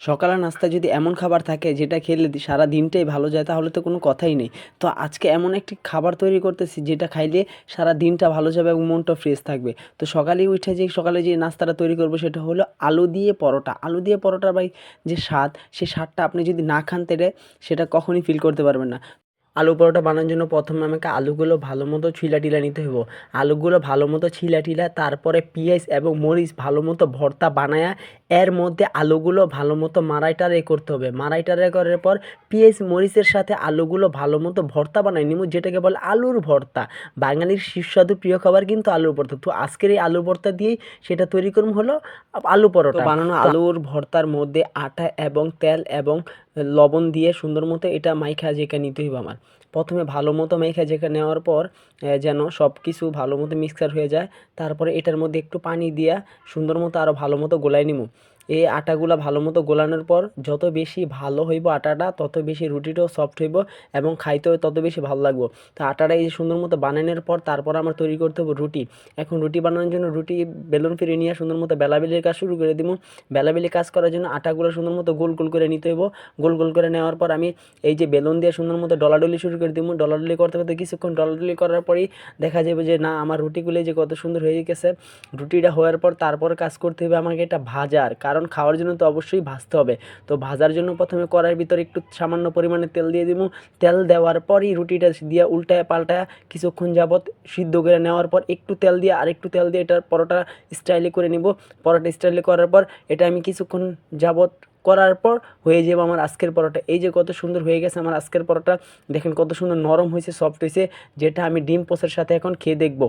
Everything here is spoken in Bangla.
সকালের নাস্তায় যদি এমন খাবার থাকে যেটা খেলে সারা দিনটাই ভালো যায়, তাহলে তো কোনো কথাই নেই। তো আজকে এমন একটি খাবার তৈরি করতেছি যেটা খাইলে সারা দিনটা ভালো যাবে এবং মনটা ফ্রেশ থাকবে। তো সকালে উঠে যে সকালে যে নাস্তাটা তৈরি করব সেটা হলো আলু দিয়ে পরোটা। আলু দিয়ে পরোটার ভাই যে স্বাদ, সে স্বাদটা আপনি যদি না খান তাহলে সেটা কখনই ফিল করতে পারবেন না। আলু পরোটা বানানোর জন্য প্রথমে আমাকে আলুগুলো ভালো মতো ছিলা টিলা নিতে হইব। আলুগুলো ভালো মতো ছিলা টিলা তারপরে পেঁয়াজ এবং মরিচ ভালো মতো ভর্তা বানায়া এর মধ্যে আলুগুলো ভালো মতো মারাই টারাই করতে হবে। মারাই টারাই করার পর পেঁয়াজ মরিচের সাথে আলুগুলো ভালো মতো ভর্তা বানাই নিব যেটাকে বলে আলুর ভর্তা। বাঙালির সুস্বাদু প্রিয় খাবার কিন্তু আলুর ভর্তা। তো আজকের এই আলুর ভর্তা দিয়েই সেটা তৈরি করুন হলো আলু পরোটা। বানানো আলুর ভর্তার মধ্যে আটা এবং তেল এবং লবণ দিয়ে সুন্দর মতো এটা মাইখা যেটা নিতে হইব আমার। প্রথমে ভালো মতো মাইখা যেটা নেওয়ার পর যেন সব কিছু ভালো মতো মিক্সার হয়ে যায়। তারপরে এটার মধ্যে একটু পানি দিয়া সুন্দর মতো আরও ভালো মতো গোলাই নিমু। এই আটাগুলো ভালো মতো গোলানোর পর যত বেশি ভালো হইব আটাটা, তত বেশি রুটিটাও সফট হইব এবং খাইতেও তত বেশি ভালো লাগবে। তো আটাটা এই সুন্দর মতো বানানোর পর তারপর আমার তৈরি করতে হবে রুটি। এখন রুটি বানানোর জন্য রুটি বেলুন ফিরে নিয়ে সুন্দর মতো বেলাবেলির কাজ শুরু করে দিব। বেলাবেলি কাজ করার জন্য আটাগুলো সুন্দর মতো গোল গোল করে নিতে হইব। গোল গোল করে নেওয়ার পর আমি এই যে বেলুন দিয়ে সুন্দর মতো ডলাডলি শুরু করে দিব। ডলাডলি করতে করতে কিছুক্ষণ ডলাডলি করার পরেই দেখা যাবে যে না, আমার রুটিগুলো যে কত সুন্দর হয়ে গেছে। রুটিটা হওয়ার পর তারপর কাজ করতে হবে আমাকে এটা ভাজার। কারণ খাওয়ার জন্য তো অবশ্যই ভাজতে হবে। তো ভাজার জন্য প্রথমে কড়াইয়ের ভিতরে একটু সামান্য পরিমাণে তেল দিয়ে দিব। তেল দেওয়ার পরই রুটিটা দিয়ে উল্টায় পাল্টায় কিছুক্ষণ যাবৎ সিদ্ধ করে নেওয়ার পর একটু তেল দিয়ে আর একটু তেল দিয়ে এটার পরোটা স্টাইলে করে নিব। পরোটা স্টাইলে করার পর এটা আমি কিছুক্ষণ যাবৎ করার পর হয়ে যাবে আমার আজকের পরোটা। এই যে কত সুন্দর হয়ে গেছে আমার আজকের পরোটা। দেখেন কত সুন্দর নরম হয়েছে সফট হয়েছে। যেটা আমি ডিম পোসের সাথে এখন খেয়ে দেখব।